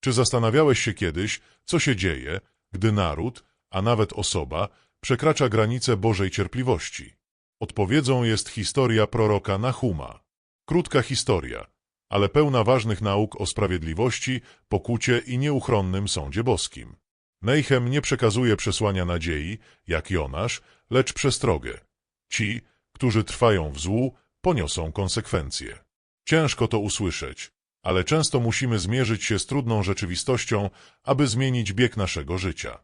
Czy zastanawiałeś się kiedyś, co się dzieje, gdy naród, a nawet osoba, przekracza granice Bożej cierpliwości? Odpowiedzią jest historia proroka Nahuma. Krótka historia, ale pełna ważnych nauk o sprawiedliwości, pokucie i nieuchronnym sądzie boskim. Nejchem nie przekazuje przesłania nadziei, jak Jonasz, lecz przestrogę. Ci, którzy trwają w złu, poniosą konsekwencje. Ciężko to usłyszeć, ale często musimy zmierzyć się z trudną rzeczywistością, aby zmienić bieg naszego życia.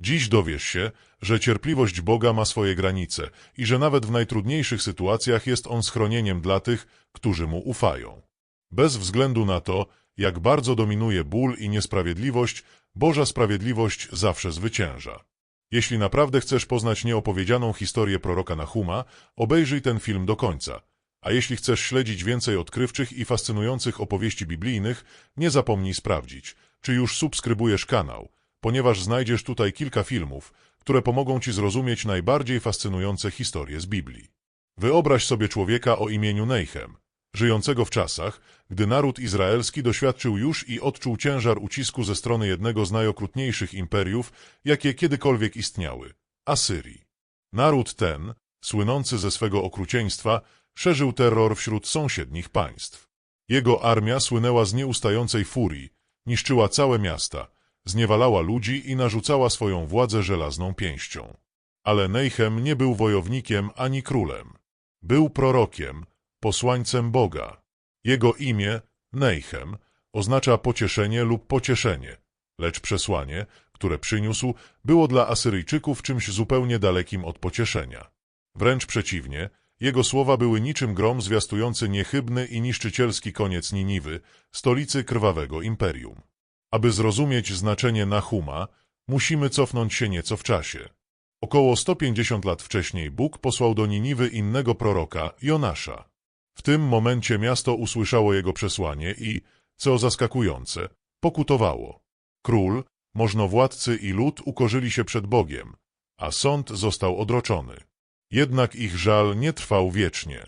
Dziś dowiesz się, że cierpliwość Boga ma swoje granice i że nawet w najtrudniejszych sytuacjach jest On schronieniem dla tych, którzy Mu ufają. Bez względu na to, jak bardzo dominuje ból i niesprawiedliwość, Boża sprawiedliwość zawsze zwycięża. Jeśli naprawdę chcesz poznać nieopowiedzianą historię proroka Nahuma, obejrzyj ten film do końca. A jeśli chcesz śledzić więcej odkrywczych i fascynujących opowieści biblijnych, nie zapomnij sprawdzić, czy już subskrybujesz kanał, ponieważ znajdziesz tutaj kilka filmów, które pomogą Ci zrozumieć najbardziej fascynujące historie z Biblii. Wyobraź sobie człowieka o imieniu Nejchem, żyjącego w czasach, gdy naród izraelski doświadczył już i odczuł ciężar ucisku ze strony jednego z najokrutniejszych imperiów, jakie kiedykolwiek istniały – Asyrii. Naród ten, słynący ze swego okrucieństwa, szerzył terror wśród sąsiednich państw. Jego armia słynęła z nieustającej furii, niszczyła całe miasta, zniewalała ludzi i narzucała swoją władzę żelazną pięścią. Ale Nejchem nie był wojownikiem ani królem. Był prorokiem, posłańcem Boga. Jego imię, Nejchem, oznacza pocieszenie lub pocieszenie, lecz przesłanie, które przyniósł, było dla Asyryjczyków czymś zupełnie dalekim od pocieszenia. Wręcz przeciwnie, jego słowa były niczym grom zwiastujący niechybny i niszczycielski koniec Niniwy, stolicy krwawego imperium. Aby zrozumieć znaczenie Nahuma, musimy cofnąć się nieco w czasie. Około 150 lat wcześniej Bóg posłał do Niniwy innego proroka, Jonasza. W tym momencie miasto usłyszało jego przesłanie i, co zaskakujące, pokutowało. Król, możnowładcy i lud ukorzyli się przed Bogiem, a sąd został odroczony. Jednak ich żal nie trwał wiecznie.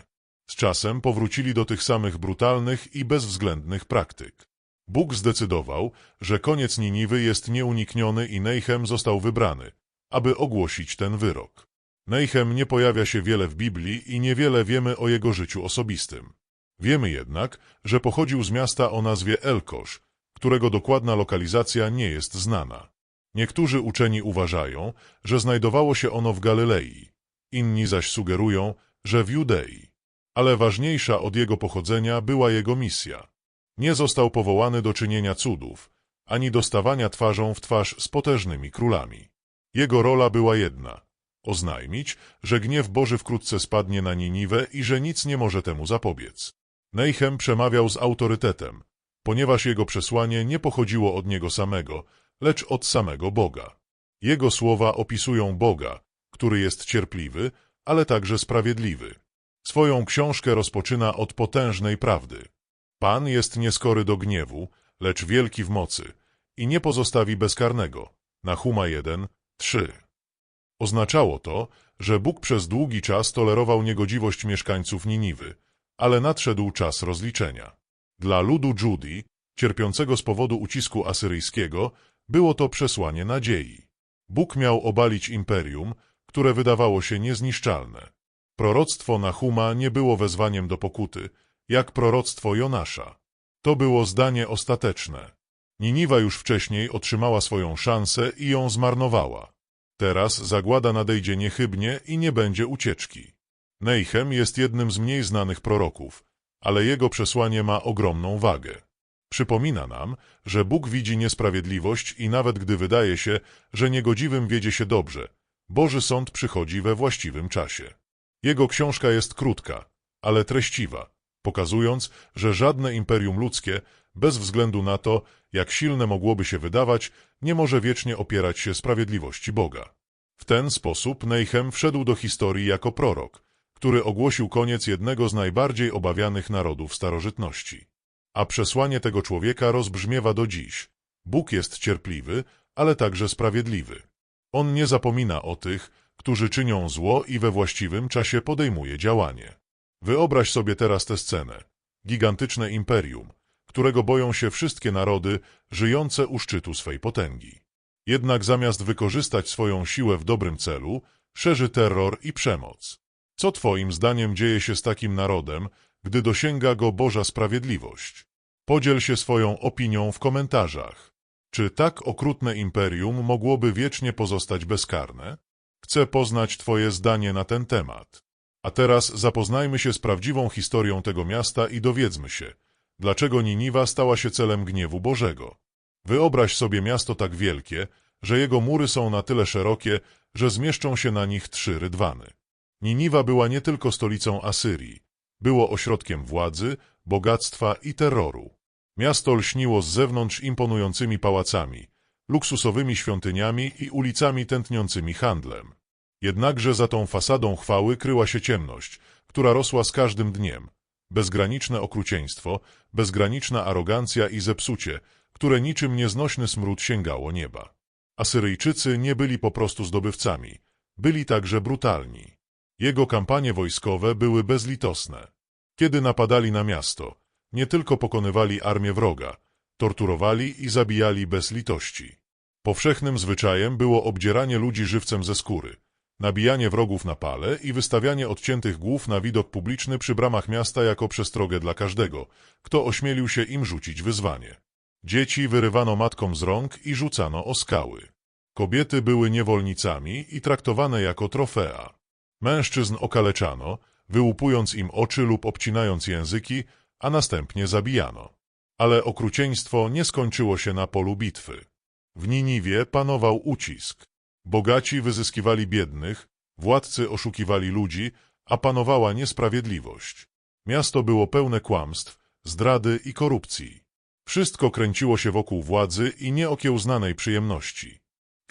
Z czasem powrócili do tych samych brutalnych i bezwzględnych praktyk. Bóg zdecydował, że koniec Niniwy jest nieunikniony i Nejchem został wybrany, aby ogłosić ten wyrok. Nejchem nie pojawia się wiele w Biblii i niewiele wiemy o jego życiu osobistym. Wiemy jednak, że pochodził z miasta o nazwie Elkosz, którego dokładna lokalizacja nie jest znana. Niektórzy uczeni uważają, że znajdowało się ono w Galilei, inni zaś sugerują, że w Judei. Ale ważniejsza od jego pochodzenia była jego misja. Nie został powołany do czynienia cudów, ani do stawania twarzą w twarz z potężnymi królami. Jego rola była jedna – oznajmić, że gniew Boży wkrótce spadnie na Niniwę i że nic nie może temu zapobiec. Nejchem przemawiał z autorytetem, ponieważ jego przesłanie nie pochodziło od niego samego, lecz od samego Boga. Jego słowa opisują Boga, który jest cierpliwy, ale także sprawiedliwy. Swoją książkę rozpoczyna od potężnej prawdy. Pan jest nieskory do gniewu, lecz wielki w mocy i nie pozostawi bezkarnego. Nahuma 1, 3. Oznaczało to, że Bóg przez długi czas tolerował niegodziwość mieszkańców Niniwy, ale nadszedł czas rozliczenia. Dla ludu Judi, cierpiącego z powodu ucisku asyryjskiego, było to przesłanie nadziei. Bóg miał obalić imperium, które wydawało się niezniszczalne. Proroctwo Nahuma nie było wezwaniem do pokuty, jak proroctwo Jonasza. To było zdanie ostateczne. Niniwa już wcześniej otrzymała swoją szansę i ją zmarnowała. Teraz zagłada nadejdzie niechybnie i nie będzie ucieczki. Nejchem jest jednym z mniej znanych proroków, ale jego przesłanie ma ogromną wagę. Przypomina nam, że Bóg widzi niesprawiedliwość i nawet gdy wydaje się, że niegodziwym wiedzie się dobrze, Boży Sąd przychodzi we właściwym czasie. Jego książka jest krótka, ale treściwa, pokazując, że żadne imperium ludzkie, bez względu na to, jak silne mogłoby się wydawać, nie może wiecznie opierać się sprawiedliwości Boga. W ten sposób Nejchem wszedł do historii jako prorok, który ogłosił koniec jednego z najbardziej obawianych narodów starożytności. A przesłanie tego człowieka rozbrzmiewa do dziś. Bóg jest cierpliwy, ale także sprawiedliwy. On nie zapomina o tych, którzy czynią zło i we właściwym czasie podejmuje działanie. Wyobraź sobie teraz tę scenę. Gigantyczne imperium, którego boją się wszystkie narody żyjące u szczytu swej potęgi. Jednak zamiast wykorzystać swoją siłę w dobrym celu, szerzy terror i przemoc. Co twoim zdaniem dzieje się z takim narodem, gdy dosięga go Boża sprawiedliwość? Podziel się swoją opinią w komentarzach. Czy tak okrutne imperium mogłoby wiecznie pozostać bezkarne? Chcę poznać Twoje zdanie na ten temat. A teraz zapoznajmy się z prawdziwą historią tego miasta i dowiedzmy się, dlaczego Niniwa stała się celem gniewu Bożego. Wyobraź sobie miasto tak wielkie, że jego mury są na tyle szerokie, że zmieszczą się na nich trzy rydwany. Niniwa była nie tylko stolicą Asyrii, było ośrodkiem władzy, bogactwa i terroru. Miasto lśniło z zewnątrz imponującymi pałacami, luksusowymi świątyniami i ulicami tętniącymi handlem. Jednakże za tą fasadą chwały kryła się ciemność, która rosła z każdym dniem. Bezgraniczne okrucieństwo, bezgraniczna arogancja i zepsucie, które niczym nieznośny smród sięgało nieba. Asyryjczycy nie byli po prostu zdobywcami, byli także brutalni. Jego kampanie wojskowe były bezlitosne. Kiedy napadali na miasto, nie tylko pokonywali armię wroga, torturowali i zabijali bez litości. Powszechnym zwyczajem było obdzieranie ludzi żywcem ze skóry, nabijanie wrogów na pale i wystawianie odciętych głów na widok publiczny przy bramach miasta jako przestrogę dla każdego, kto ośmielił się im rzucić wyzwanie. Dzieci wyrywano matkom z rąk i rzucano o skały. Kobiety były niewolnicami i traktowane jako trofea. Mężczyzn okaleczano, wyłupując im oczy lub obcinając języki, a następnie zabijano. Ale okrucieństwo nie skończyło się na polu bitwy. W Niniwie panował ucisk. Bogaci wyzyskiwali biednych, władcy oszukiwali ludzi, a panowała niesprawiedliwość. Miasto było pełne kłamstw, zdrady i korupcji. Wszystko kręciło się wokół władzy i nieokiełznanej przyjemności.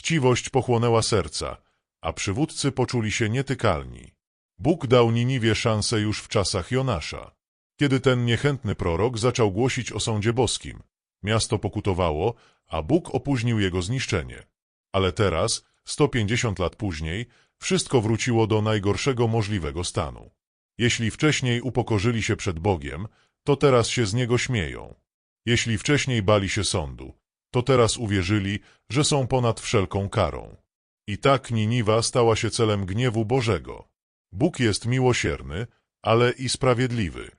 Chciwość pochłonęła serca, a przywódcy poczuli się nietykalni. Bóg dał Niniwie szansę już w czasach Jonasza. Kiedy ten niechętny prorok zaczął głosić o sądzie boskim, miasto pokutowało, a Bóg opóźnił jego zniszczenie. Ale teraz, 150 lat później, wszystko wróciło do najgorszego możliwego stanu. Jeśli wcześniej upokorzyli się przed Bogiem, to teraz się z Niego śmieją. Jeśli wcześniej bali się sądu, to teraz uwierzyli, że są ponad wszelką karą. I tak Niniwa stała się celem gniewu Bożego. Bóg jest miłosierny, ale i sprawiedliwy.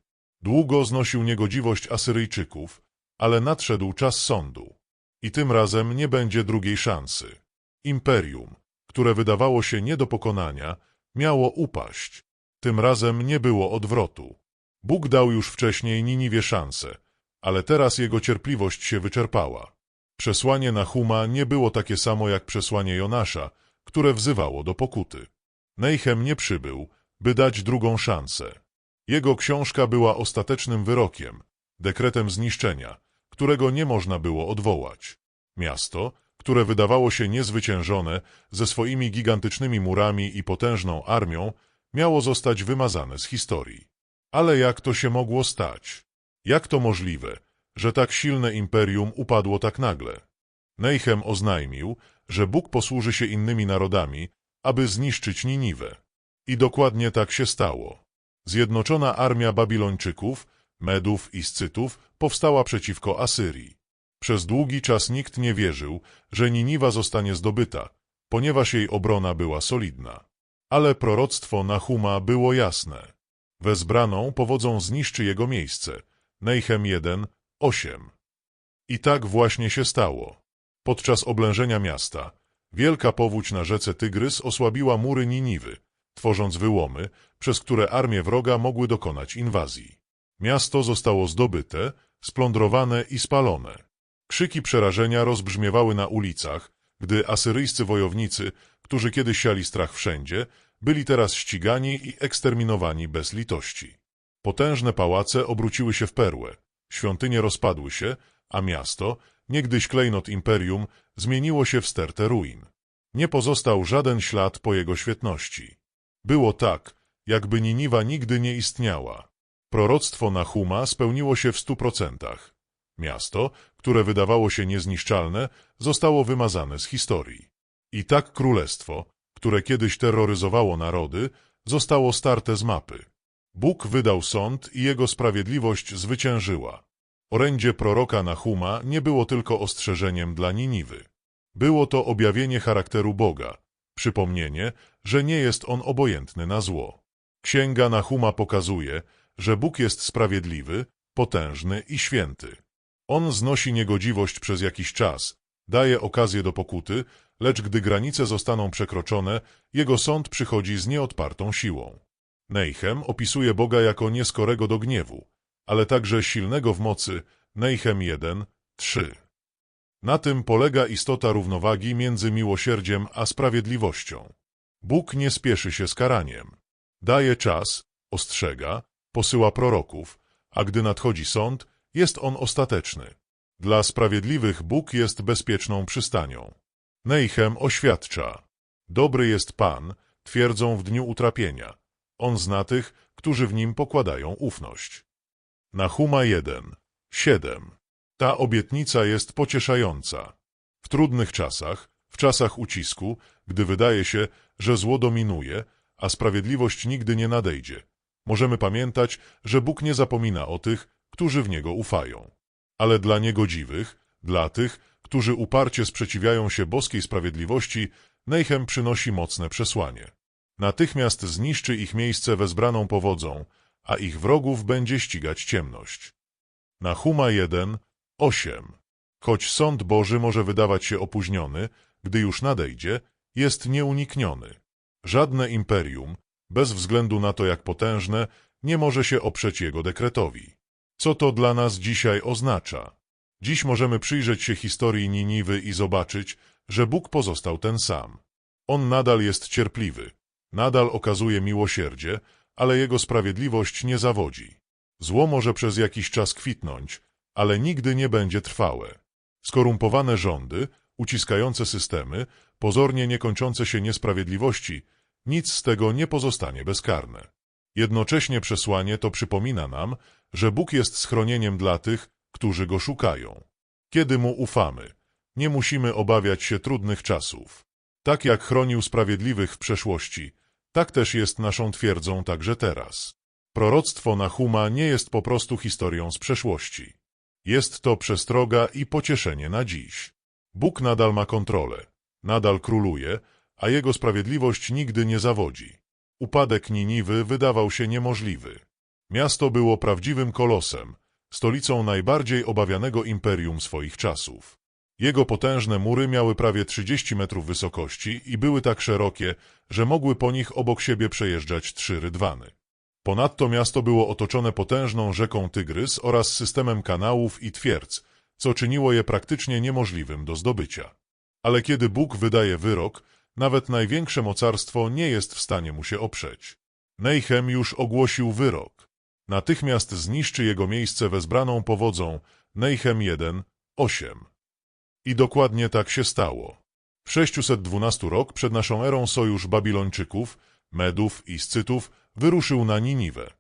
Długo znosił niegodziwość Asyryjczyków, ale nadszedł czas sądu. I tym razem nie będzie drugiej szansy. Imperium, które wydawało się nie do pokonania, miało upaść. Tym razem nie było odwrotu. Bóg dał już wcześniej Niniwie szansę, ale teraz jego cierpliwość się wyczerpała. Przesłanie Nahuma nie było takie samo jak przesłanie Jonasza, które wzywało do pokuty. Nejchem nie przybył, by dać drugą szansę. Jego książka była ostatecznym wyrokiem, dekretem zniszczenia, którego nie można było odwołać. Miasto, które wydawało się niezwyciężone, ze swoimi gigantycznymi murami i potężną armią, miało zostać wymazane z historii. Ale jak to się mogło stać? Jak to możliwe, że tak silne imperium upadło tak nagle? Nejchem oznajmił, że Bóg posłuży się innymi narodami, aby zniszczyć Niniwę. I dokładnie tak się stało. Zjednoczona armia Babilończyków, Medów i Scytów powstała przeciwko Asyrii. Przez długi czas nikt nie wierzył, że Niniwa zostanie zdobyta, ponieważ jej obrona była solidna. Ale proroctwo Nahuma było jasne. Wezbraną powodzą zniszczy jego miejsce. Nejchem 1, 8. I tak właśnie się stało. Podczas oblężenia miasta, wielka powódź na rzece Tygrys osłabiła mury Niniwy, tworząc wyłomy, przez które armie wroga mogły dokonać inwazji. Miasto zostało zdobyte, splądrowane i spalone. Krzyki przerażenia rozbrzmiewały na ulicach, gdy asyryjscy wojownicy, którzy kiedyś siali strach wszędzie, byli teraz ścigani i eksterminowani bez litości. Potężne pałace obróciły się w perłę, świątynie rozpadły się, a miasto, niegdyś klejnot imperium, zmieniło się w stertę ruin. Nie pozostał żaden ślad po jego świetności. Było tak, jakby Niniwa nigdy nie istniała. Proroctwo Nahuma spełniło się w stu procentach. Miasto, które wydawało się niezniszczalne, zostało wymazane z historii. I tak królestwo, które kiedyś terroryzowało narody, zostało starte z mapy. Bóg wydał sąd i jego sprawiedliwość zwyciężyła. Orędzie proroka Nahuma nie było tylko ostrzeżeniem dla Niniwy. Było to objawienie charakteru Boga, przypomnienie, że nie jest on obojętny na zło. Księga Nahuma pokazuje, że Bóg jest sprawiedliwy, potężny i święty. On znosi niegodziwość przez jakiś czas, daje okazję do pokuty, lecz gdy granice zostaną przekroczone, jego sąd przychodzi z nieodpartą siłą. Neichem opisuje Boga jako nieskorego do gniewu, ale także silnego w mocy, Neichem 1, 3. Na tym polega istota równowagi między miłosierdziem a sprawiedliwością. Bóg nie spieszy się z karaniem. Daje czas, ostrzega, posyła proroków, a gdy nadchodzi sąd, jest on ostateczny. Dla sprawiedliwych Bóg jest bezpieczną przystanią. Neichem oświadcza. Dobry jest Pan, twierdzą w dniu utrapienia. On zna tych, którzy w nim pokładają ufność. Nahuma 1, 7. Ta obietnica jest pocieszająca. W trudnych czasach, w czasach ucisku, gdy wydaje się, że zło dominuje, a sprawiedliwość nigdy nie nadejdzie, możemy pamiętać, że Bóg nie zapomina o tych, którzy w Niego ufają. Ale dla niegodziwych, dla tych, którzy uparcie sprzeciwiają się boskiej sprawiedliwości, Neichem przynosi mocne przesłanie. Natychmiast zniszczy ich miejsce wezbraną powodzą, a ich wrogów będzie ścigać ciemność. Nahuma 1, 8. Choć sąd Boży może wydawać się opóźniony, gdy już nadejdzie, jest nieunikniony. Żadne imperium, bez względu na to jak potężne, nie może się oprzeć jego dekretowi. Co to dla nas dzisiaj oznacza? Dziś możemy przyjrzeć się historii Niniwy i zobaczyć, że Bóg pozostał ten sam. On nadal jest cierpliwy, nadal okazuje miłosierdzie, ale jego sprawiedliwość nie zawodzi. Zło może przez jakiś czas kwitnąć, ale nigdy nie będzie trwałe. Skorumpowane rządy, uciskające systemy, pozornie niekończące się niesprawiedliwości, nic z tego nie pozostanie bezkarne. Jednocześnie przesłanie to przypomina nam, że Bóg jest schronieniem dla tych, którzy Go szukają. Kiedy Mu ufamy, nie musimy obawiać się trudnych czasów. Tak jak chronił sprawiedliwych w przeszłości, tak też jest naszą twierdzą także teraz. Proroctwo Nahuma nie jest po prostu historią z przeszłości. Jest to przestroga i pocieszenie na dziś. Bóg nadal ma kontrolę, nadal króluje, a Jego sprawiedliwość nigdy nie zawodzi. Upadek Niniwy wydawał się niemożliwy. Miasto było prawdziwym kolosem, stolicą najbardziej obawianego imperium swoich czasów. Jego potężne mury miały prawie 30 metrów wysokości i były tak szerokie, że mogły po nich obok siebie przejeżdżać trzy rydwany. Ponadto miasto było otoczone potężną rzeką Tygrys oraz systemem kanałów i twierdz, co czyniło je praktycznie niemożliwym do zdobycia. Ale kiedy Bóg wydaje wyrok, nawet największe mocarstwo nie jest w stanie mu się oprzeć. Neichem już ogłosił wyrok. Natychmiast zniszczy jego miejsce wezbraną powodzą Neichem 1, 8. I dokładnie tak się stało. W 612 rok przed naszą erą sojusz Babilończyków, Medów i Scytów wyruszył na Niniwę.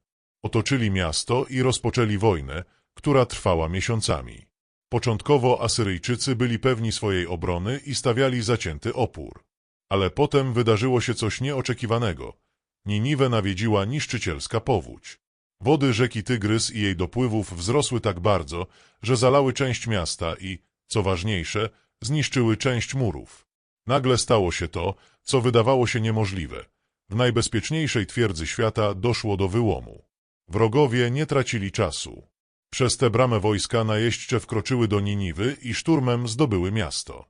Otoczyli miasto i rozpoczęli wojnę, która trwała miesiącami. Początkowo Asyryjczycy byli pewni swojej obrony i stawiali zacięty opór. Ale potem wydarzyło się coś nieoczekiwanego. Niniwę nawiedziła niszczycielska powódź. Wody rzeki Tygrys i jej dopływów wzrosły tak bardzo, że zalały część miasta i, co ważniejsze, zniszczyły część murów. Nagle stało się to, co wydawało się niemożliwe. W najbezpieczniejszej twierdzy świata doszło do wyłomu. Wrogowie nie tracili czasu. Przez tę bramę wojska najeźdźcze wkroczyły do Niniwy i szturmem zdobyły miasto.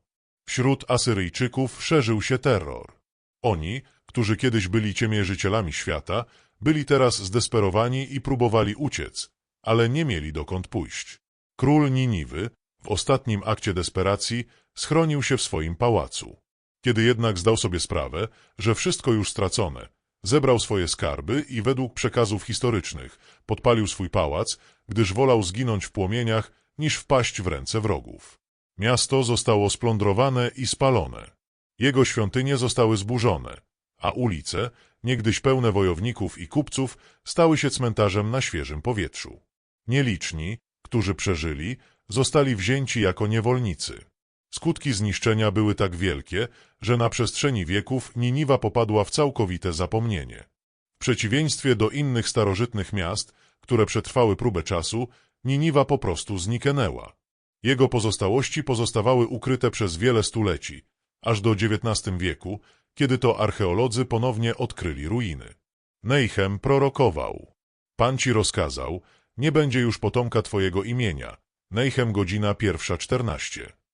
Wśród Asyryjczyków szerzył się terror. Oni, którzy kiedyś byli ciemiężycielami świata, byli teraz zdesperowani i próbowali uciec, ale nie mieli dokąd pójść. Król Niniwy, w ostatnim akcie desperacji, schronił się w swoim pałacu. Kiedy jednak zdał sobie sprawę, że wszystko już stracone, zebrał swoje skarby i według przekazów historycznych podpalił swój pałac, gdyż wolał zginąć w płomieniach, niż wpaść w ręce wrogów. Miasto zostało splądrowane i spalone. Jego świątynie zostały zburzone, a ulice, niegdyś pełne wojowników i kupców, stały się cmentarzem na świeżym powietrzu. Nieliczni, którzy przeżyli, zostali wzięci jako niewolnicy. Skutki zniszczenia były tak wielkie, że na przestrzeni wieków Niniwa popadła w całkowite zapomnienie. W przeciwieństwie do innych starożytnych miast, które przetrwały próbę czasu, Niniwa po prostu zniknęła. Jego pozostałości pozostawały ukryte przez wiele stuleci, aż do XIX wieku, kiedy to archeolodzy ponownie odkryli ruiny. Neichem prorokował. Pan ci rozkazał, nie będzie już potomka twojego imienia. Neichem godzina pierwsza czternaście.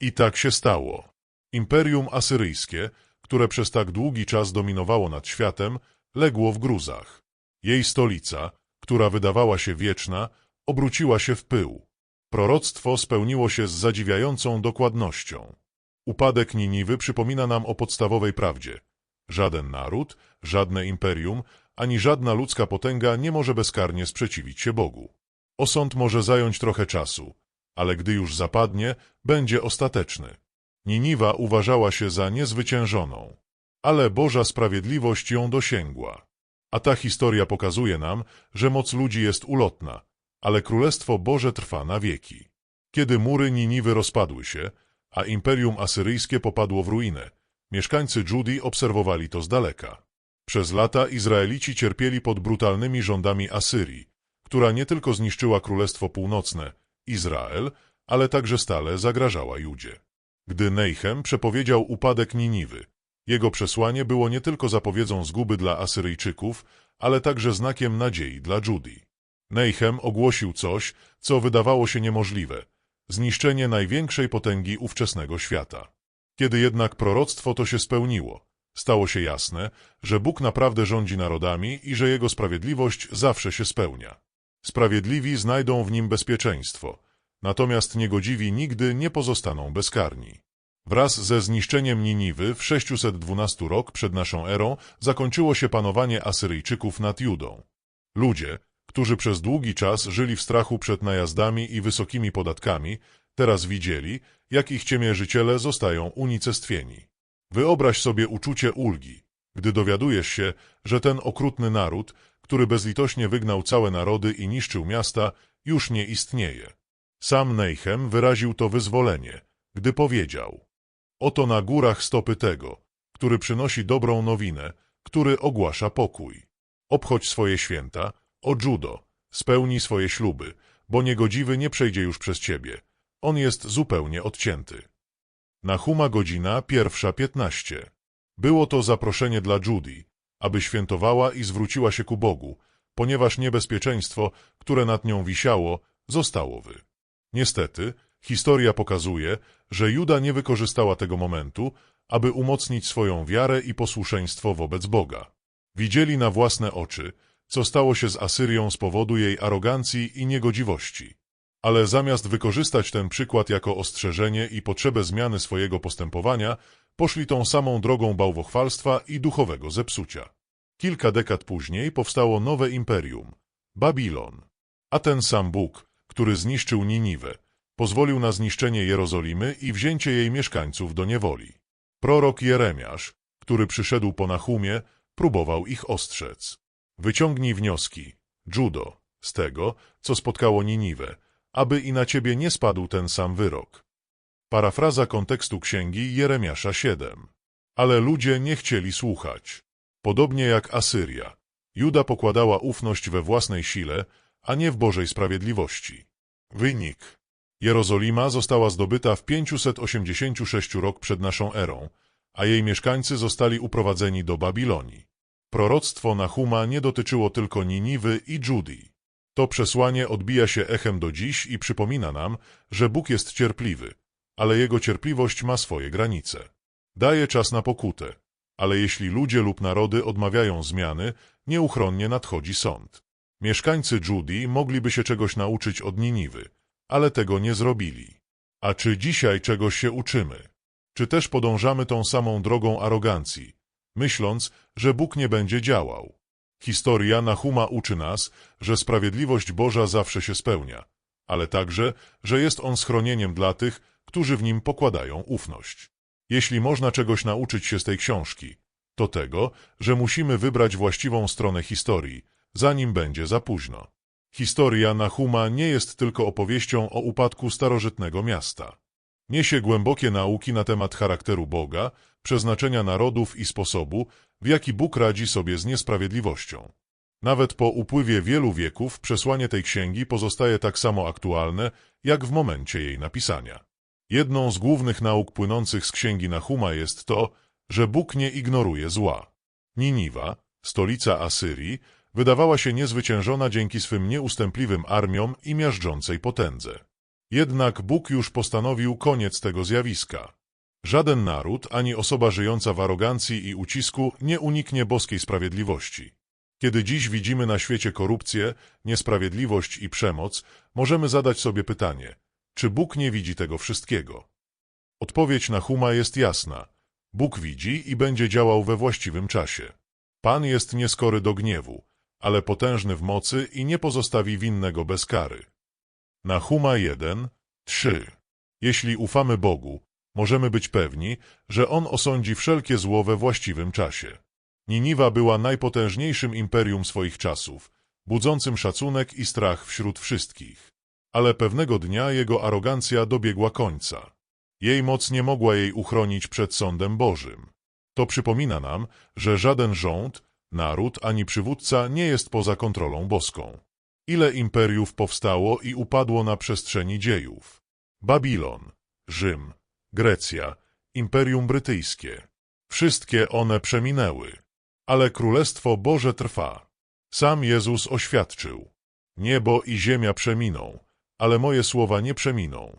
I tak się stało. Imperium asyryjskie, które przez tak długi czas dominowało nad światem, legło w gruzach. Jej stolica, która wydawała się wieczna, obróciła się w pył. Proroctwo spełniło się z zadziwiającą dokładnością. Upadek Niniwy przypomina nam o podstawowej prawdzie. Żaden naród, żadne imperium, ani żadna ludzka potęga nie może bezkarnie sprzeciwić się Bogu. Osąd może zająć trochę czasu, ale gdy już zapadnie, będzie ostateczny. Niniwa uważała się za niezwyciężoną, ale Boża sprawiedliwość ją dosięgła. A ta historia pokazuje nam, że moc ludzi jest ulotna, ale Królestwo Boże trwa na wieki. Kiedy mury Niniwy rozpadły się, a Imperium Asyryjskie popadło w ruinę, mieszkańcy Judii obserwowali to z daleka. Przez lata Izraelici cierpieli pod brutalnymi rządami Asyrii, która nie tylko zniszczyła Królestwo Północne, Izrael, ale także stale zagrażała Judzie. Gdy Neichem przepowiedział upadek Niniwy, jego przesłanie było nie tylko zapowiedzą zguby dla Asyryjczyków, ale także znakiem nadziei dla Judii. Neichem ogłosił coś, co wydawało się niemożliwe – zniszczenie największej potęgi ówczesnego świata. Kiedy jednak proroctwo to się spełniło, stało się jasne, że Bóg naprawdę rządzi narodami i że Jego sprawiedliwość zawsze się spełnia. Sprawiedliwi znajdą w Nim bezpieczeństwo, natomiast niegodziwi nigdy nie pozostaną bezkarni. Wraz ze zniszczeniem Niniwy w 612 rok przed naszą erą zakończyło się panowanie Asyryjczyków nad Judą. Ludzie, którzy przez długi czas żyli w strachu przed najazdami i wysokimi podatkami, teraz widzieli, jak ich ciemiężyciele zostają unicestwieni. Wyobraź sobie uczucie ulgi, gdy dowiadujesz się, że ten okrutny naród, który bezlitośnie wygnał całe narody i niszczył miasta, już nie istnieje. Sam Neichem wyraził to wyzwolenie, gdy powiedział Oto na górach stopy tego, który przynosi dobrą nowinę, który ogłasza pokój. Obchodź swoje święta, o judo, spełnij swoje śluby, bo niegodziwy nie przejdzie już przez ciebie. On jest zupełnie odcięty. Nahuma godzina pierwsza piętnaście. Było to zaproszenie dla Judy, aby świętowała i zwróciła się ku Bogu, ponieważ niebezpieczeństwo, które nad nią wisiało, zostało wy. Niestety, historia pokazuje, że Juda nie wykorzystała tego momentu, aby umocnić swoją wiarę i posłuszeństwo wobec Boga. Widzieli na własne oczy, co stało się z Asyrią z powodu jej arogancji i niegodziwości. Ale zamiast wykorzystać ten przykład jako ostrzeżenie i potrzebę zmiany swojego postępowania, poszli tą samą drogą bałwochwalstwa i duchowego zepsucia. Kilka dekad później powstało nowe imperium – Babilon. A ten sam Bóg, który zniszczył Niniwę, pozwolił na zniszczenie Jerozolimy i wzięcie jej mieszkańców do niewoli. Prorok Jeremiasz, który przyszedł po Nachumie, próbował ich ostrzec. Wyciągnij wnioski, Judo, z tego, co spotkało Niniwę, aby i na ciebie nie spadł ten sam wyrok. Parafraza kontekstu księgi Jeremiasza 7. Ale ludzie nie chcieli słuchać. Podobnie jak Asyria, Juda pokładała ufność we własnej sile, a nie w Bożej sprawiedliwości. Wynik. Jerozolima została zdobyta w 586 rok przed naszą erą, a jej mieszkańcy zostali uprowadzeni do Babilonii. Proroctwo Nahuma nie dotyczyło tylko Niniwy i Judii. To przesłanie odbija się echem do dziś i przypomina nam, że Bóg jest cierpliwy, ale Jego cierpliwość ma swoje granice. Daje czas na pokutę, ale jeśli ludzie lub narody odmawiają zmiany, nieuchronnie nadchodzi sąd. Mieszkańcy Judii mogliby się czegoś nauczyć od Niniwy, ale tego nie zrobili. A czy dzisiaj czegoś się uczymy? Czy też podążamy tą samą drogą arogancji, myśląc, że Bóg nie będzie działał? Historia Nahuma uczy nas, że sprawiedliwość Boża zawsze się spełnia, ale także, że jest On schronieniem dla tych, którzy w Nim pokładają ufność. Jeśli można czegoś nauczyć się z tej książki, to tego, że musimy wybrać właściwą stronę historii, zanim będzie za późno. Historia Nahuma nie jest tylko opowieścią o upadku starożytnego miasta. Niesie głębokie nauki na temat charakteru Boga, przeznaczenia narodów i sposobu, w jaki Bóg radzi sobie z niesprawiedliwością. Nawet po upływie wielu wieków przesłanie tej księgi pozostaje tak samo aktualne, jak w momencie jej napisania. Jedną z głównych nauk płynących z księgi Nahuma jest to, że Bóg nie ignoruje zła. Niniwa, stolica Asyrii, wydawała się niezwyciężona dzięki swym nieustępliwym armiom i miażdżącej potędze. Jednak Bóg już postanowił koniec tego zjawiska. Żaden naród, ani osoba żyjąca w arogancji i ucisku nie uniknie boskiej sprawiedliwości. Kiedy dziś widzimy na świecie korupcję, niesprawiedliwość i przemoc, możemy zadać sobie pytanie, czy Bóg nie widzi tego wszystkiego? Odpowiedź na Huma jest jasna. Bóg widzi i będzie działał we właściwym czasie. Pan jest nieskory do gniewu, ale potężny w mocy i nie pozostawi winnego bez kary. Nahuma 1, 3 Jeśli ufamy Bogu, możemy być pewni, że On osądzi wszelkie zło we właściwym czasie. Niniwa była najpotężniejszym imperium swoich czasów, budzącym szacunek i strach wśród wszystkich. Ale pewnego dnia jego arogancja dobiegła końca. Jej moc nie mogła jej uchronić przed sądem Bożym. To przypomina nam, że żaden rząd, naród ani przywódca nie jest poza kontrolą boską. Ile imperiów powstało i upadło na przestrzeni dziejów? Babilon, Rzym, Grecja, Imperium Brytyjskie. Wszystkie one przeminęły. Ale Królestwo Boże trwa. Sam Jezus oświadczył. Niebo i ziemia przeminą, ale moje słowa nie przeminą.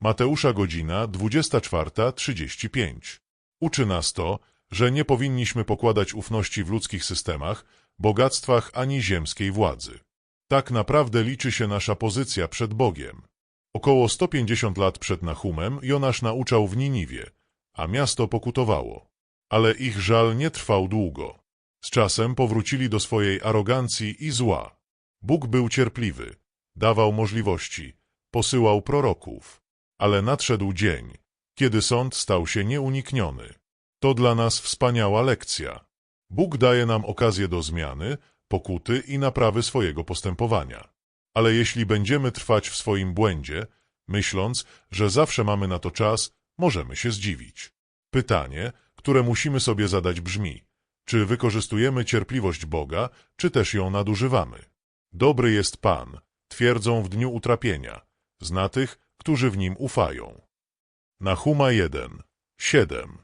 Mateusza godzina 24.35. Uczy nas to, że nie powinniśmy pokładać ufności w ludzkich systemach, bogactwach ani ziemskiej władzy. Tak naprawdę liczy się nasza pozycja przed Bogiem. Około 150 lat przed Nahumem Jonasz nauczał w Niniwie, a miasto pokutowało. Ale ich żal nie trwał długo. Z czasem powrócili do swojej arogancji i zła. Bóg był cierpliwy, dawał możliwości, posyłał proroków. Ale nadszedł dzień, kiedy sąd stał się nieunikniony. To dla nas wspaniała lekcja. Bóg daje nam okazję do zmiany, pokuty i naprawy swojego postępowania. Ale jeśli będziemy trwać w swoim błędzie, myśląc, że zawsze mamy na to czas, możemy się zdziwić. Pytanie, które musimy sobie zadać brzmi, czy wykorzystujemy cierpliwość Boga, czy też ją nadużywamy? Dobry jest Pan, twierdzą w dniu utrapienia, zna tych, którzy w Nim ufają. Nahuma 1, 7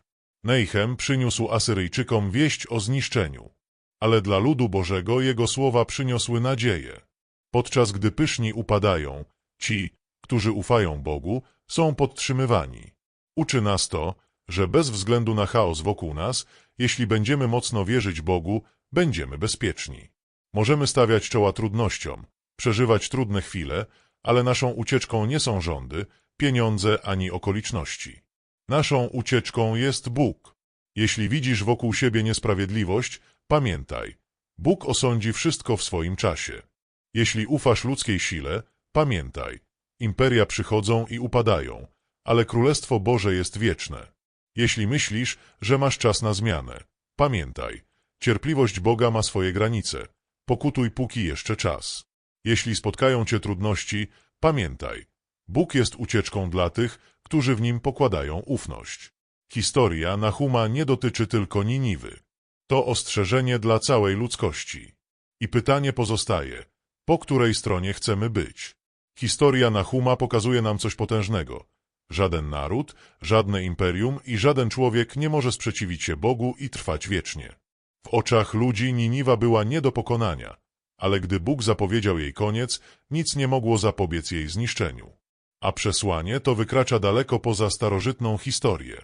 Nejchem przyniósł Asyryjczykom wieść o zniszczeniu, ale dla ludu Bożego jego słowa przyniosły nadzieję. Podczas gdy pyszni upadają, ci, którzy ufają Bogu, są podtrzymywani. Uczy nas to, że bez względu na chaos wokół nas, jeśli będziemy mocno wierzyć Bogu, będziemy bezpieczni. Możemy stawiać czoła trudnościom, przeżywać trudne chwile, ale naszą ucieczką nie są rządy, pieniądze ani okoliczności. Naszą ucieczką jest Bóg. Jeśli widzisz wokół siebie niesprawiedliwość, pamiętaj, Bóg osądzi wszystko w swoim czasie. Jeśli ufasz ludzkiej sile, pamiętaj, imperia przychodzą i upadają, ale Królestwo Boże jest wieczne. Jeśli myślisz, że masz czas na zmianę, pamiętaj, cierpliwość Boga ma swoje granice. Pokutuj póki jeszcze czas. Jeśli spotkają cię trudności, pamiętaj, Bóg jest ucieczką dla tych, którzy w nim pokładają ufność. Historia Nahuma nie dotyczy tylko Niniwy. To ostrzeżenie dla całej ludzkości. I pytanie pozostaje, po której stronie chcemy być? Historia Nahuma pokazuje nam coś potężnego. Żaden naród, żadne imperium i żaden człowiek nie może sprzeciwić się Bogu i trwać wiecznie. W oczach ludzi Niniwa była nie do pokonania, ale gdy Bóg zapowiedział jej koniec, nic nie mogło zapobiec jej zniszczeniu. A przesłanie to wykracza daleko poza starożytną historię.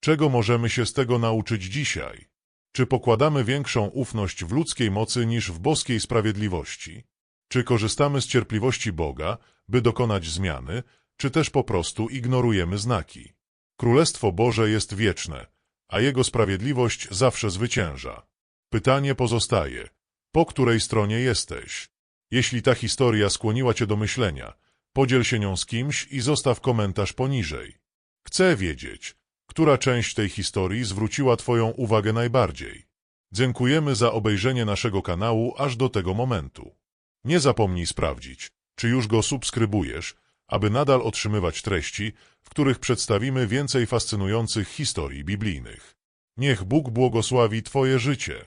Czego możemy się z tego nauczyć dzisiaj? Czy pokładamy większą ufność w ludzkiej mocy niż w boskiej sprawiedliwości? Czy korzystamy z cierpliwości Boga, by dokonać zmiany, czy też po prostu ignorujemy znaki? Królestwo Boże jest wieczne, a Jego sprawiedliwość zawsze zwycięża. Pytanie pozostaje, po której stronie jesteś? Jeśli ta historia skłoniła Cię do myślenia, podziel się nią z kimś i zostaw komentarz poniżej. Chcę wiedzieć, która część tej historii zwróciła Twoją uwagę najbardziej. Dziękujemy za obejrzenie naszego kanału aż do tego momentu. Nie zapomnij sprawdzić, czy już go subskrybujesz, aby nadal otrzymywać treści, w których przedstawimy więcej fascynujących historii biblijnych. Niech Bóg błogosławi Twoje życie.